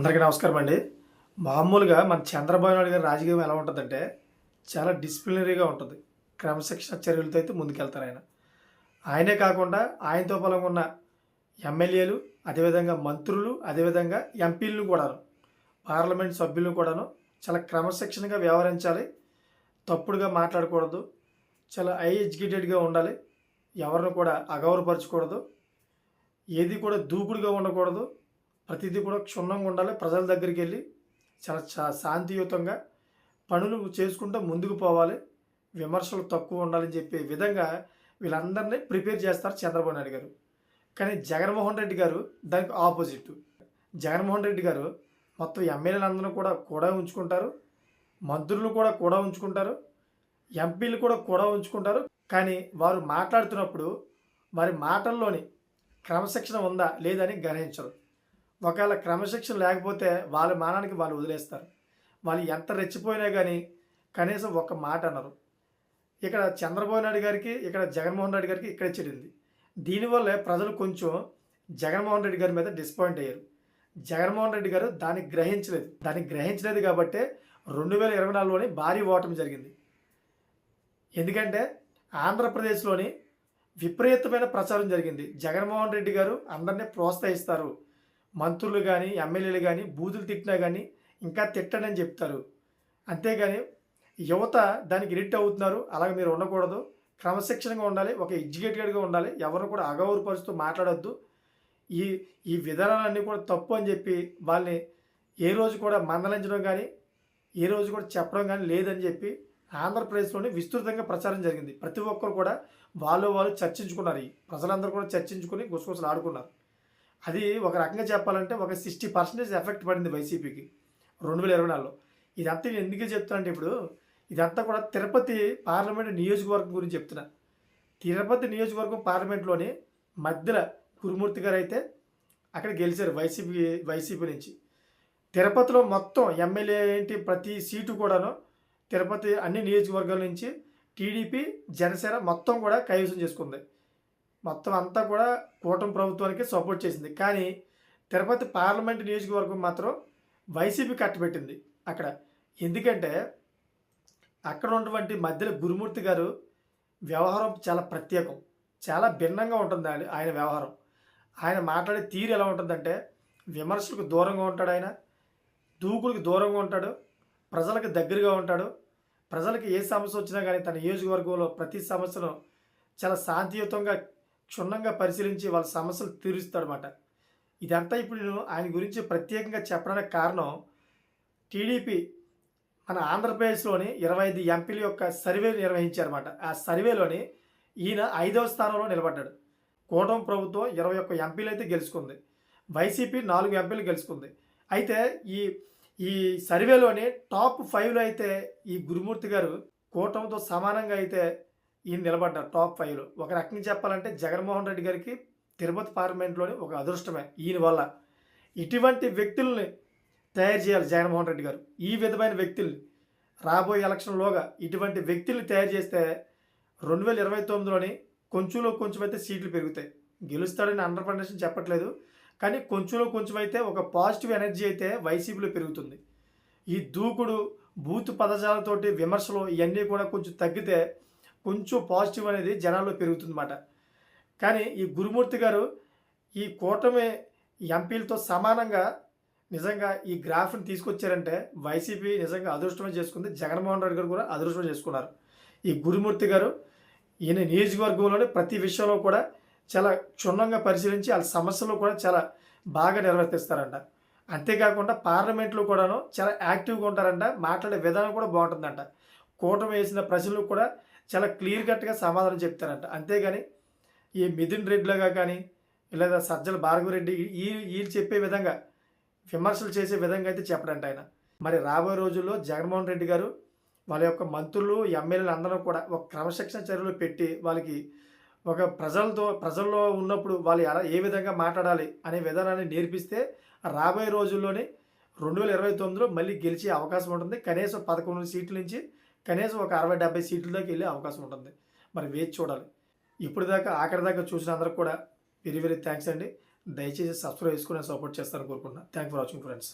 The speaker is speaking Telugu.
అందరికీ నమస్కారం అండి. మామూలుగా మన చంద్రబాబు నాయుడు గారి రాజకీయం ఎలా ఉంటుందంటే చాలా డిసిప్లినరీగా ఉంటుంది. క్రమశిక్షణ చర్యలతో అయితే ముందుకెళ్తారు ఆయన. ఆయనే కాకుండా ఆయనతో పొలం ఉన్న ఎమ్మెల్యేలు అదేవిధంగా మంత్రులు అదేవిధంగా ఎంపీలను కూడాను పార్లమెంట్ సభ్యులను కూడాను చాలా క్రమశిక్షణగా వ్యవహరించాలి. తప్పుడుగా మాట్లాడకూడదు. చాలా హై ఎడ్యుకేటెడ్గా ఉండాలి. ఎవరిని కూడా అగౌరవపరచకూడదు. ఏది కూడా దూకుడుగా ఉండకూడదు. ప్రతిదీ కూడా క్షుణ్ణంగా ఉండాలి. ప్రజల దగ్గరికి వెళ్ళి చాలా చా- శాంతియుతంగా పనులు చేసుకుంటూ ముందుకు పోవాలి. విమర్శలు తక్కువ ఉండాలని చెప్పే విధంగా వీళ్ళందరినీ ప్రిపేర్ చేస్తారు చంద్రబాబు నాయుడు గారు. కానీ జగన్మోహన్ రెడ్డి గారు దానికి ఆపోజిట్. జగన్మోహన్ రెడ్డి గారు మొత్తం ఎమ్మెల్యేలందరూ కూడా కూడా ఉంచుకుంటారు. మంత్రులు కూడా కూడా ఉంచుకుంటారు. ఎంపీలు కూడా కూడా ఉంచుకుంటారు. కానీ వారు మాట్లాడుతున్నప్పుడు వారి మాటల్లోని క్రమశిక్షణ ఉందా లేదని గ్రహించరు. ఒకవేళ క్రమశిక్షణ లేకపోతే వాళ్ళ మానానికి వాళ్ళు వదిలేస్తారు. వాళ్ళు ఎంత రెచ్చిపోయినా కానీ కనీసం ఒక్క మాట అన్నారు ఇక్కడ చంద్రబాబు నాయుడు గారికి ఇక్కడ జగన్మోహన్ రెడ్డి గారికి ఇక్కడ చెడింది దీనివల్ల ప్రజలు కొంచెం జగన్మోహన్ రెడ్డి గారి మీద డిసప్పాయింట్ అయ్యారు. జగన్మోహన్ రెడ్డి గారు దాన్ని గ్రహించలేదు. దాన్ని గ్రహించలేదు కాబట్టి రెండు వేల ఇరవై నాలుగులోని భారీ ఓటమి జరిగింది. ఎందుకంటే ఆంధ్రప్రదేశ్లోని విపరీతమైన ప్రచారం జరిగింది. జగన్మోహన్ రెడ్డి గారు అందరినీ ప్రోత్సహిస్తారు. మంత్రులు కానీ ఎమ్మెల్యేలు కానీ బూతులు తిట్టినా కానీ ఇంకా తిట్టడని చెప్తారు. అంతేగాని యువత దానికి ఎడిట్ అవుతున్నారు. అలాగే మీరు ఉండకూడదు. క్రమశిక్షణగా ఉండాలి. ఒక ఎడ్యుకేటెడ్గా ఉండాలి. ఎవరిని కూడా అగౌరపరుస్తూ మాట్లాడొద్దు. ఈ ఈ విధానాలన్నీ కూడా తప్పు అని చెప్పి వాళ్ళని ఏ రోజు కూడా మందలించడం కానీ ఏ రోజు కూడా చెప్పడం కానీ లేదని చెప్పి ఆంధ్రప్రదేశ్లోని విస్తృతంగా ప్రచారం జరిగింది. ప్రతి ఒక్కరు కూడా వాళ్ళు వాళ్ళు చర్చించుకున్నారు. ఈ ప్రజలందరూ కూడా చర్చించుకుని గుసగుసలు ఆడుకున్నారు అది ఒక రకంగా చెప్పాలంటే ఒక సిక్స్టీ పర్సెంటేజ్ ఎఫెక్ట్ పడింది వైసీపీకి రెండు వేల ఇరవై నాలుగులో. ఇదంతా నేను ఎందుకు చెప్తానంటే ఇప్పుడు ఇదంతా కూడా తిరుపతి పార్లమెంట్ నియోజకవర్గం గురించి చెప్తున్నా. తిరుపతి నియోజకవర్గం పార్లమెంట్లోని మధ్యలో గురుమూర్తి గారు అయితే అక్కడ గెలిచారు వైసీపీ వైసీపీ నుంచి. తిరుపతిలో మొత్తం ఎమ్మెల్యే ఏంటి ప్రతి సీటు కూడాను తిరుపతి అన్ని నియోజకవర్గాల నుంచి టీడీపీ జనసేన మొత్తం కూడా కైవసం చేసుకుంది. మొత్తం అంతా కూడా కూటమి ప్రభుత్వానికి సపోర్ట్ చేసింది. కానీ తిరుపతి పార్లమెంట్ నియోజకవర్గం మాత్రం వైసీపీ కట్టబెట్టింది అక్కడ. ఎందుకంటే అక్కడ ఉన్నటువంటి మధ్యలో గురుమూర్తి గారు వ్యవహారం చాలా ప్రత్యేకం. చాలా భిన్నంగా ఉంటుంది ఆయన ఆయన వ్యవహారం. ఆయన మాట్లాడే తీరు ఎలా ఉంటుందంటే విమర్శలకు దూరంగా ఉంటాడు ఆయన దూకులకు దూరంగా ఉంటాడు ప్రజలకు దగ్గరగా ఉంటాడు. ప్రజలకు ఏ సమస్య వచ్చినా కానీ తన నియోజకవర్గంలో ప్రతి సమస్యను చాలా శాంతియుతంగా క్షుణ్ణంగా పరిశీలించి వాళ్ళ సమస్యలు తీరుస్తాడనమాట ఇదంతా ఇప్పుడు నేను ఆయన గురించి ప్రత్యేకంగా చెప్పడానికి కారణం టీడీపీ మన ఆంధ్రప్రదేశ్లోని ఇరవై ఐదు ఎంపీల యొక్క సర్వే నిర్వహించారన్నమాట. ఆ సర్వేలోని ఈయన ఐదవ స్థానంలో నిలబడ్డాడు. కూటమి ప్రభుత్వం ఇరవై ఒక్క ఎంపీలు అయితే గెలుచుకుంది. వైసీపీ నాలుగు ఎంపీలు గెలుచుకుంది. అయితే ఈ ఈ సర్వేలోని టాప్ ఫైవ్లో అయితే ఈ గురుమూర్తి గారు కూటమితో సమానంగా అయితే ఈయన నిలబడ్డారు టాప్ ఫైవ్లో ఒక రకంగా చెప్పాలంటే జగన్మోహన్ రెడ్డి గారికి తిరుపతి పార్లమెంట్లోని ఒక అదృష్టమే ఈయన వల్ల. ఇటువంటి వ్యక్తుల్ని తయారు చేయాలి జగన్మోహన్ రెడ్డి గారు. ఈ విధమైన వ్యక్తుల్ని రాబోయే ఎలక్షన్లోగా ఇటువంటి వ్యక్తుల్ని తయారు చేస్తే రెండు వేల ఇరవై తొమ్మిదిలోని కొంచెంలో కొంచెం అయితే సీట్లు పెరుగుతాయి. గెలుస్తాడని అండర్ పర్సెంట్ చెప్పట్లేదు. కానీ కొంచెంలో కొంచెం అయితే ఒక పాజిటివ్ ఎనర్జీ అయితే వైసీపీలో పెరుగుతుంది. ఈ దూకుడు బూత్ పదజాలతోటి విమర్శలు ఇవన్నీ కూడా కొంచెం తగ్గితే కొంచెం పాజిటివ్ అనేది జనాల్లో పెరుగుతుందన్నమాట. కానీ ఈ గురుమూర్తి గారు ఈ కూటమి ఎంపీలతో సమానంగా నిజంగా ఈ గ్రాఫ్ని తీసుకొచ్చారంటే వైసీపీ నిజంగా అదృష్టమే చేసుకుంది. జగన్మోహన్ రెడ్డి గారు కూడా అదృష్టం చేసుకున్నారు. ఈ గురుమూర్తి గారు ఈయన నియోజకవర్గంలోని ప్రతి విషయంలో కూడా చాలా క్షుణ్ణంగా పరిశీలించి వాళ్ళ సమస్యలు కూడా చాలా బాగా నిర్వర్తిస్తారంట అంతేకాకుండా పార్లమెంట్లో కూడాను చాలా యాక్టివ్గా ఉంటారంట. మాట్లాడే విధానం కూడా బాగుంటుందంట. కూటమి వేసిన ప్రజలకు కూడా చాలా క్లియర్ కట్గా సమాధానం చెప్తారంట. అంతేగాని ఈ మిథున్ రెడ్డిలాగా కానీ లేదా సజ్జల భార్గవరెడ్డి ఈ వీళ్ళు చెప్పే విధంగా విమర్శలు చేసే విధంగా అయితే చెప్పడంట ఆయన. మరి రాబోయే రోజుల్లో జగన్మోహన్ రెడ్డి గారు వాళ్ళ యొక్క మంత్రులు ఎమ్మెల్యేలు అందరూ కూడా ఒక క్రమశిక్షణ చర్యలు పెట్టి వాళ్ళకి ఒక ప్రజలతో ప్రజల్లో ఉన్నప్పుడు వాళ్ళు ఎలా ఏ విధంగా మాట్లాడాలి అనే విధానాన్ని నేర్పిస్తే రాబోయే రోజుల్లోనే రెండు వేల ఇరవై తొమ్మిదిలో మళ్ళీ గెలిచే అవకాశం ఉంటుంది. కనీసం పదకొండు సీట్ల నుంచి కనీసం ఒక అరవై డెబ్బై సీట్ల దాకా వెళ్ళే అవకాశం ఉంటుంది. మరి వేచి చూడాలి. ఇప్పటిదాకా దాకా ఆఖరి దాకా చూసిన అందరికి కూడా వెరీ వెరీ థ్యాంక్స్ అండి. దయచేసి సబ్స్క్రైబ్ చేసుకుని సపోర్ట్ చేస్తారని కోరుకుంటున్నాను థ్యాంక్ ఫర్ వాచింగ్ ఫ్రెండ్స్.